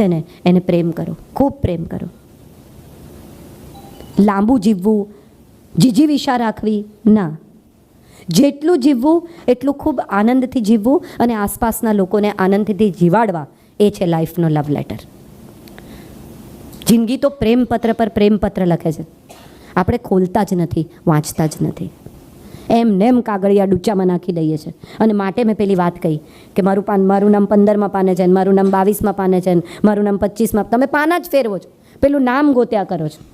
છે ને, એને પ્રેમ કરો, ખૂબ પ્રેમ કરો. લાંબુ જીવવું જીજીવિષા રાખવી, ના. જેટલું જીવવું, એટલું ખૂબ આનંદથી જીવવું અને આસપાસના લોકોને આનંદથી જીવાડવા, એ છે લાઈફનો લવ લેટર. જિંદગી તો પ્રેમપત્ર પર પ્રેમપત્ર લખે છે. આપણે ખોલતા જ નથી, વાંચતા જ નથી. એમ નેમ કાગળિયા ડૂચામાં નાખી દઈએ છે. અને માટે મેં પેલી વાત કહી કે મારું પાન, મારું નામ પંદરમાં પાને છે મારું નામ બાવીસમાં પાને છે મારું નામ પચીસમાં તમે પાના જ ફેરવો છો. પેલું નામ ગોત્યા કરો છો.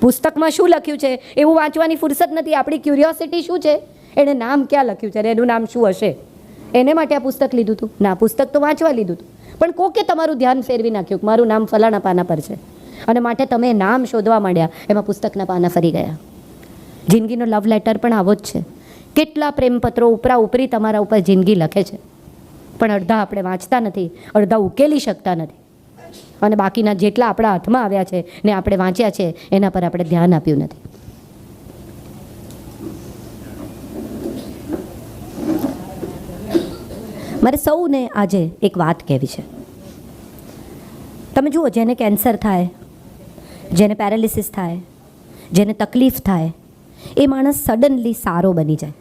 પુસ્તકમાં શું લખ્યું છે? એવું વાંચવાની ફુરસત નથી. આપણી ક્યુરિયોસિટી શું છે? એણે નામ ક્યાં લખ્યું છે? એનું નામ શું હશે? એને માટે આ પુસ્તક લીધું હતું. ના, પુસ્તક તો વાંચવા લીધું હતું. પણ કોકે તમારું ધ્યાન ફેરવી નાખ્યું કે મારું નામ ફલાણા પાના પર છે. અને માટે તમે નામ શોધવા માંડ્યા. એમાં પુસ્તકના પાના ફરી ગયા. જિંદગીનો લવ લેટર પણ આવો જ છે. કેટલા પ્રેમપત્રો ઉપરા ઉપરી તમારા ઉપર જિંદગી લખે છે. પણ અડધા આપણે વાંચતા નથી, અડધા ઉકેલી શકતા નથી. અને બાકીના જેટલા આપણા હાથમાં આવ્યા છે ને આપણે વાંચ્યા છે, એના પર આપણે ધ્યાન આપ્યું નથી. મારે સૌને આજે એક વાત કહેવી છે. તમે જુઓ, જેને કેન્સર થાય, જેને પેરાલિસિસ થાય, જેને તકલીફ થાય એ માણસ સડનલી સારો બની જાય.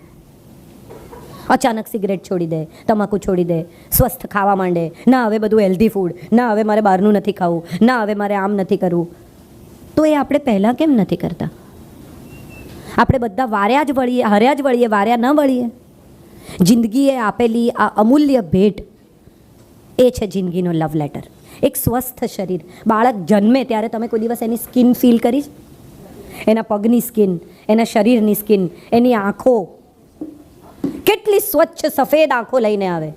અચાનક સિગરેટ છોડી દે, તમાકુ છોડી દે, સ્વસ્થ ખાવા માંડે. ના, હવે બધું હેલ્ધી ફૂડ ના, હવે મારે બહારનું નથી ખાવું. ના, હવે મારે આમ નથી કરવું. તો એ આપણે પહેલાં કેમ નથી કરતા? આપણે બધા વાર્યા જ વળીએ, હર્યા જ વળીએ, વાર્યા ન વળીએ. જિંદગીએ આપેલી આ અમૂલ્ય ભેટ એ છે જિંદગીનો લવ લેટર એક સ્વસ્થ શરીર. બાળક જન્મે ત્યારે તમે કોઈ દિવસ એની સ્કિન ફીલ કરી? એના પગની સ્કિન એના શરીરની સ્કિન એની આંખો. કેટલી સ્વચ્છ, સફેદ આંખો લઈને આવે.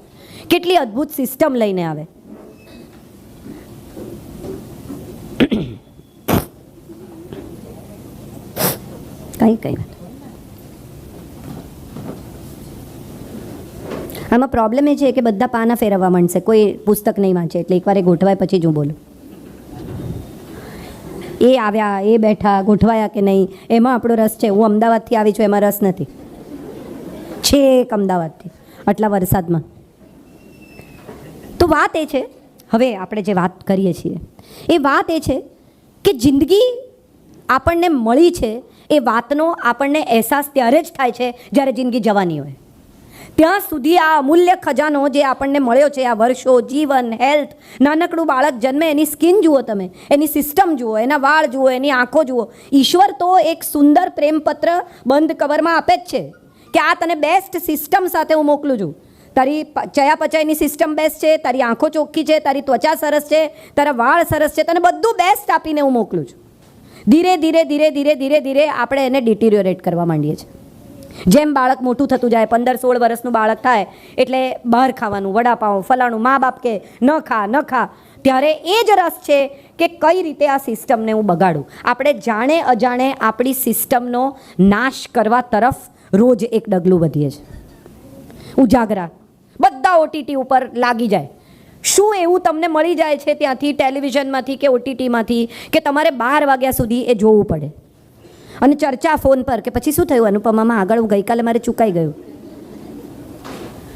કેટલી અદ્ભુત સિસ્ટમ લઈને આવે. કંઈ કંઈ આમાં પ્રોબ્લેમ એ છે કે બધા પાના ફેરવવા માંડશે. કોઈ પુસ્તક નહીં વાંચે, એટલે એકવાર એ ગોઠવાય, પછી જ હું બોલું. એ આવ્યા, એ બેઠા, ગોઠવાયા કે નહીં, એમાં આપણો રસ છે. હું અમદાવાદથી આવી છું, એમાં રસ નથી. છેક અમદાવાદથી, આટલા વરસાદમાં. તો વાત એ છે, હવે આપણે જે વાત કરીએ છીએ, એ વાત એ છે કે જિંદગી આપણને મળી છે, એ વાતનો આપણને અહેસાસ ત્યારે જ થાય છે જ્યારે જિંદગી જવાની હોય. ત્યાં સુધી આ અમૂલ્ય ખજાનો જે આપણને મળ્યો છે, આ વર્ષો જીવન હેલ્થ નાનકડું બાળક જન્મે, એની સ્કિન જુઓ તમે, એની સિસ્ટમ જુઓ, એના વાળ જુઓ, એની આંખો જુઓ, ઈશ્વર તો એક સુંદર પ્રેમપત્ર બંધ કવરમાં આપે જ છે કે આ તને બેસ્ટ સિસ્ટમ સાથે હું મોકલું છું. તારી ચયાપચયની સિસ્ટમ બેસ્ટ છે, તારી આંખો ચોખ્ખી છે, તારી ત્વચા સરસ છે, તારા વાળ સરસ છે, તને બધું બેસ્ટ આપીને હું મોકલું છું. ધીરે ધીરે ધીરે ધીરે ધીરે ધીરે આપણે એને ડિટિરિયોરેટ કરવા માંડીએ છીએ. જેમ બાળક મોટું થતું જાય, પંદર સોળ વર્ષનું બાળક થાય, એટલે બહાર ખાવાનું, વડાપાઉં, ફલાણું, મા બાપ કે ન ખા ન ખા. ત્યારે એ જ રસ છે કે કઈ રીતે આ સિસ્ટમને હું બગાડું. આપણે જાણે અજાણે આપણી સિસ્ટમનો નાશ કરવા તરફ રોજ એક ડગલું વધીએ છીએ. ઉજાગરા. બધા ઓટીટી ઉપર લાગી જાય. શું એવું તમને મળી જાય છે ત્યાંથી ટેલિવિઝનમાંથી કે ઓટીટીમાંથી કે તમારે બાર વાગ્યા સુધી એ જોવું પડે? અને ચર્ચા ફોન પર કે પછી શું થયું? અનુપમામાં આગળ ગઈકાલે મારે ચૂકાઈ ગયું.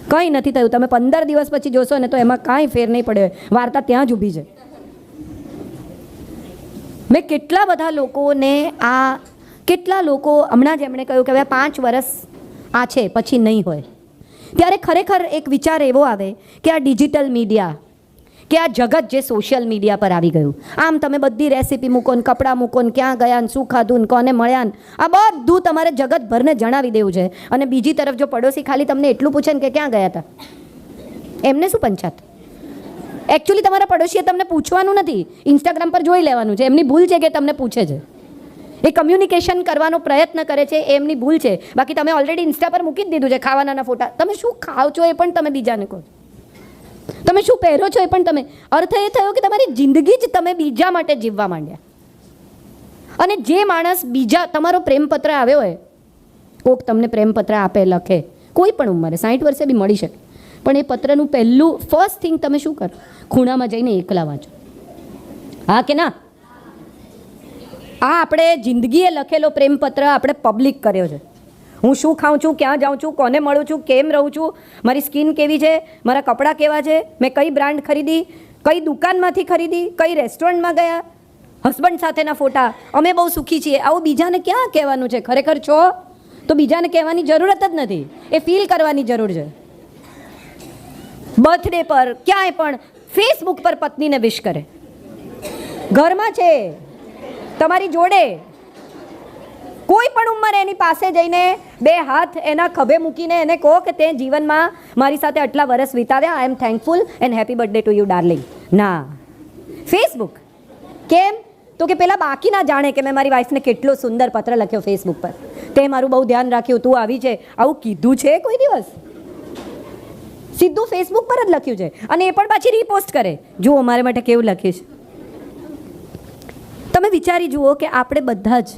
કંઈ નથી થયું. તમે પંદર દિવસ પછી જોશો ને તો એમાં કાંઈ ફેર નહીં પડે. વાર્તા ત્યાં જ ઊભી છે. મેં કેટલા બધા લોકોને આ, કેટલા લોકો હમણાં જ એમણે કહ્યું કે હવે પાંચ વર્ષ આ છે, પછી નહીં હોય. ત્યારે ખરેખર એક વિચાર એવો આવે કે આ ડિજિટલ મીડિયા કે આ જગત જે સોશિયલ મીડિયા પર આવી ગયું? આમ તમે બધી રેસીપી મૂકો ને કપડાં મૂકો ને ક્યાં ગયા ને શું ખાધું ને કોને મળ્યા ને? આ બધું તમારે જગતભરને જણાવી દેવું છે. અને બીજી તરફ જો પડોશી ખાલી તમને એટલું પૂછે ને કે ક્યાં ગયા હતા એમને શું પંચાત? એકચ્યુઅલી તમારા પડોશીએ તમને પૂછવાનું નથી. ઇન્સ્ટાગ્રામ પર જોઈ લેવાનું છે. એમની ભૂલ છે કે તમને પૂછે છે? એ કમ્યુનિકેશન કરવાનો પ્રયત્ન કરે છે, એમની ભૂલ છે. બાકી તમે ઓલરેડી ઇન્સ્ટા પર મૂકી જ દીધું છે ખાવાના ફોટા. તમે શું ખાવ છો એ પણ તમે બીજાને કહો છો. તમે શું પહેરો છો એ પણ તમે? અર્થ એ થયો કે તમારી જિંદગી જ તમે બીજા માટે જીવવા માંડ્યા. અને જે માણસ બીજા, તમારો પ્રેમપત્ર આવ્યો હોય, કોક તમને પ્રેમપત્ર આપે, લખે, કોઈ પણ ઉંમરે સાઠ વર્ષે બી મળી શકે. પણ એ પત્રનું પહેલું ફર્સ્ટ થિંગ તમે શું કરો? ખૂણામાં જઈને એકલા વાંચો. હા કે ના? આ આપણે જિંદગીએ લખેલો પ્રેમપત્ર આપણે પબ્લિક કર્યો છે. હું શું ખાઉં છું, ક્યાં જાઉં છું, કોને મળું છું, કેમ રહું છું, મારી સ્કિન કેવી છે, મારા કપડાં કેવા છે, મેં કઈ બ્રાન્ડ ખરીદી, કઈ દુકાનમાંથી ખરીદી, કઈ રેસ્ટોરન્ટમાં ગયા, હસબન્ડ સાથેના ફોટા, અમે બહુ સુખી છીએ, આવું બીજાને ક્યાં કહેવાનું છે? ખરેખર છો? તો બીજાને કહેવાની જરૂરત જ નથી, એ ફીલ કરવાની જરૂર છે. બર્થડે પર ક્યાંય પણ ફેસબુક પર પત્નીને વિશ કરે. ઘરમાં છે, તમારી જોડે કોઈ પણ ઉંમરે એની પાસે જઈને બે હાથ એના ખભે મૂકીને એને કહો કે તે જીવનમાં મારી સાથે આટલા વર્ષ વિતાવ્યા I am thankful and happy birthday to you darling ના. ફેસબુક કેમ? તો કે પેલા બાકી ના જાણે કે મેં મારી વાઈફને કેટલો સુંદર પત્ર લખ્યો ફેસબુક પર. તે મારું બહુ ધ્યાન રાખ્યું, તું આવી છે. આવું કીધું છે કોઈ દિવસ? સીધું ફેસબુક પર જ લખ્યું છે. અને એ પણ પાછી રીપોસ્ટ કરે. જુઓ, મારે માટે કેવું લખ્યું છે. તમે વિચારી જુઓ કે આપણે બધા જ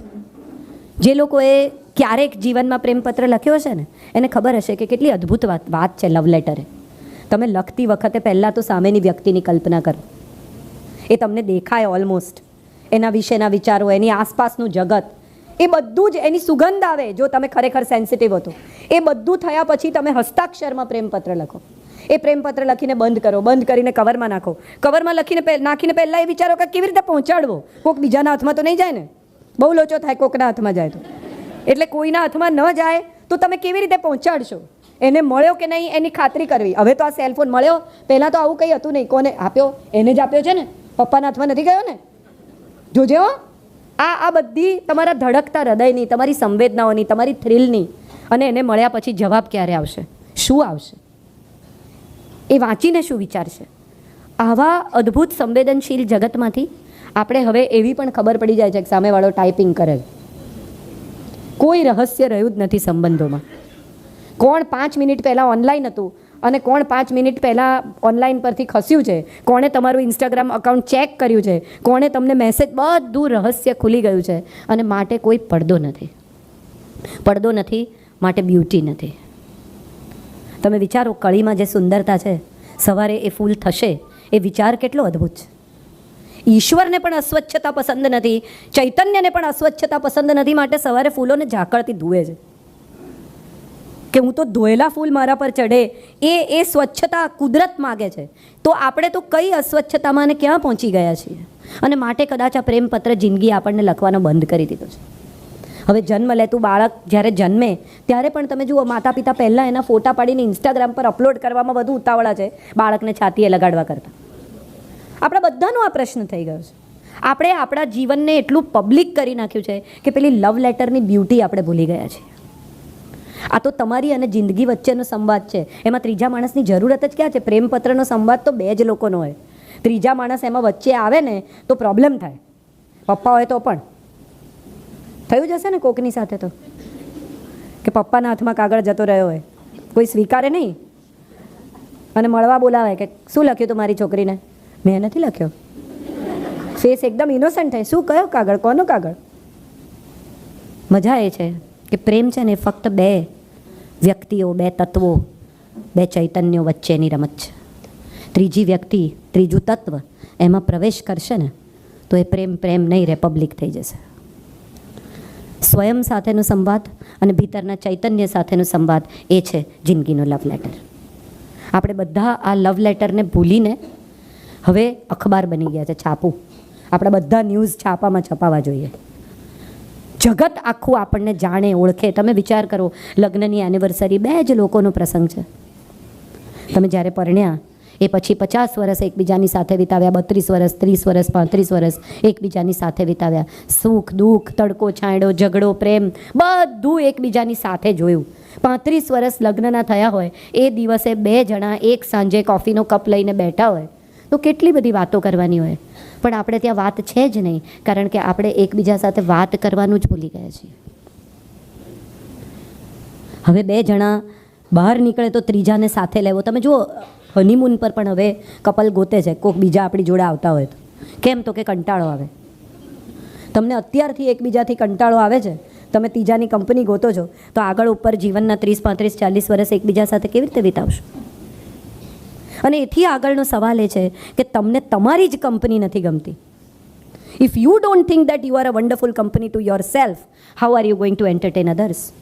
જે લોકોએ ક્યારેક જીવનમાં પ્રેમપત્ર લખ્યો હશે ને, એને ખબર હશે કે કેટલી અદ્ભુત વાત વાત છે લવ લેટરે તમે લખતી વખતે પહેલાં તો સામેની વ્યક્તિની કલ્પના કરો. એ તમને દેખાય ઓલમોસ્ટ એના વિશેના વિચારો, એની આસપાસનું જગત. એ બધું જ એની સુગંધ આવે જો તમે ખરેખર સેન્સિટિવ હતો એ બધું થયા પછી તમે હસ્તાક્ષરમાં પ્રેમપત્ર લખો. એ પ્રેમપત્ર લખીને બંધ કરો, બંધ કરીને કવરમાં નાખો. કવરમાં લખીને નાખીને પહેલાં એ વિચારો કે કેવી રીતે પહોંચાડવો? કોઈક બીજાના હાથમાં તો નહીં જાય ને? બહુ લોચો થાય, કોકના હાથમાં જાય તો. એટલે કોઈના હાથમાં ન જાય તો તમે કેવી રીતે પહોંચાડશો? એને મળ્યો કે નહીં, એની ખાતરી કરવી. હવે તો આ સેલફોન મળ્યો, પહેલાં તો આવું કંઈ હતું નહીં. કોને આપ્યો? એને જ આપ્યો છે ને? પપ્પાના હાથમાં નથી ગયો ને? જોજે આ આ બધી તમારા ધડકતા હૃદયની, તમારી સંવેદનાઓની, તમારી થ્રિલની અને એને મળ્યા પછી જવાબ ક્યારે આવશે? શું આવશે? એ વાંચીને શું વિચારશે? આવા અદ્ભુત સંવેદનશીલ જગતમાંથી આપણે હવે એવી પણ ખબર પડી જાય છે કે સામેવાળો ટાઈપિંગ કરે કોઈ રહસ્ય રહ્યું જ નથી સંબંધોમાં. કોણ પાંચ મિનિટ પહેલાં ઓનલાઈન હતું અને કોણ પાંચ મિનિટ પહેલાં ઓનલાઈન પરથી ખસ્યું છે? કોણે તમારું ઇન્સ્ટાગ્રામ અકાઉન્ટ ચેક કર્યું છે? કોણે તમને મેસેજ બધું રહસ્ય ખુલી ગયું છે? અને માટે કોઈ પડદો નથી. પડદો નથી, માટે બ્યુટી નથી. તમે વિચારો, કળીમાં જે સુંદરતા છે, સવારે એ ફૂલ થશે, એ વિચાર કેટલો અદ્ભુત છે. ઈશ્વરને પણ અસ્વચ્છતા પસંદ નથી, ચૈતન્યને પણ અસ્વચ્છતા પસંદ નથી, માટે સવારે ફૂલોને ઝાકળથી ધુએ છે. કે હું તો ધોયેલા ફૂલ મારા પર ચઢે એ એ સ્વચ્છતા કુદરત માગે છે. તો આપણે તો કઈ અસ્વચ્છતામાં અને ક્યાં પહોંચી ગયા છીએ? અને માટે કદાચ આ પ્રેમપત્ર જિંદગી આપણને લખવાનો બંધ કરી દીધો છે. હવે જન્મ લેતું બાળક જ્યારે જન્મે, ત્યારે પણ તમે જુઓ માતા પિતા પહેલાં એના ફોટા પાડીને ઇન્સ્ટાગ્રામ પર અપલોડ કરવામાં વધુ ઉતાવળા છે, બાળકને છાતીએ લગાડવા કરતાં. આપણા બધાનો આ પ્રશ્ન થઈ ગયો છે. આપણે આપણા જીવનને એટલું પબ્લિક કરી નાખ્યું છે કે પેલી લવ લેટરની બ્યુટી આપણે ભૂલી ગયા છીએ. આ તો તમારી અને જિંદગી વચ્ચેનો સંવાદ છે. એમાં ત્રીજા માણસની જરૂરત જ ક્યાં છે? પ્રેમપત્રનો સંવાદ તો બે જ લોકોનો હોય. ત્રીજા માણસ એમાં વચ્ચે આવે ને તો પ્રોબ્લેમ થાય. પપ્પા હોય તો પણ. થયું જશે ને કોકની સાથે તો? કે પપ્પાના હાથમાં કાગળ જતો રહ્યો હોય. કોઈ સ્વીકારે નહીં? અને મળવા બોલાવે કે શું લખ્યું તું મારી છોકરીને? મેં નથી લખ્યો. ફેસ એકદમ ઇનોસન્ટ થાય શું કયો કાગળ? કોનો કાગળ? મજા એ છે કે પ્રેમ છે ને ફક્ત બે વ્યક્તિઓ, બે તત્વો, બે ચૈતન્યો વચ્ચેની રમત છે. ત્રીજી વ્યક્તિ, ત્રીજું તત્વ એમાં પ્રવેશ કરશે ને, તો એ પ્રેમ પ્રેમ નહીં રહે પબ્લિક થઈ જશે. સ્વયં સાથેનો સંવાદ અને ભીતરના ચૈતન્ય સાથેનો સંવાદ એ છે જિંદગીનો લવ લેટર આપણે બધા આ લવ લેટરને ભૂલીને હવે અખબાર બની ગયા છે છાપું. આપણા બધા ન્યૂઝ છાપામાં છપાવા જોઈએ. જગત આખું આપણને જાણે, ઓળખે. તમે વિચાર કરો, લગ્નની એનિવર્સરી બે જ લોકોનો પ્રસંગ છે. તમે જ્યારે પરણ્યા, એ પછી પચાસ વર્ષ એકબીજાની સાથે વિતાવ્યા, બત્રીસ વર્ષ, ત્રીસ વર્ષ, પાંત્રીસ વર્ષ એકબીજાની સાથે વિતાવ્યા. સુખ, દુઃખ, તડકો, છાંયડો, ઝઘડો, પ્રેમ, બધું એકબીજાની સાથે જોયું. પાંત્રીસ વર્ષ લગ્નના થયા હોય, એ દિવસે બે જણા એક સાંજે કોફીનો કપ લઈને બેઠા હોય. તો કેટલી બધી વાતો કરવાની હોય. પણ આપણે ત્યાં વાત છે જ નહીં, કારણ કે આપણે એકબીજા સાથે વાત કરવાનું જ ભૂલી ગયા છીએ. હવે બે જણા બહાર નીકળે તો ત્રીજાને સાથે લેવો. તમે જુઓ હનીમૂન પર પણ હવે કપલ ગોતે છે કોઈક બીજા આપણી જોડે આવતા હોય તો. કેમ તો કે કંટાળો આવે. તમને અત્યારથી એકબીજાથી કંટાળો આવે છે? તમે ત્રીજાની કંપની ગોતો છો, તો આગળ ઉપર જીવનના ત્રીસ પાંત્રીસ ચાલીસ વર્ષ એકબીજા સાથે કેવી રીતે વિતાવશો? અને એથી આગળનો સવાલ એ છે કે તમને તમારી જ કંપની નથી ગમતી. If you don't think that you are a wonderful company to yourself how are you going to entertain others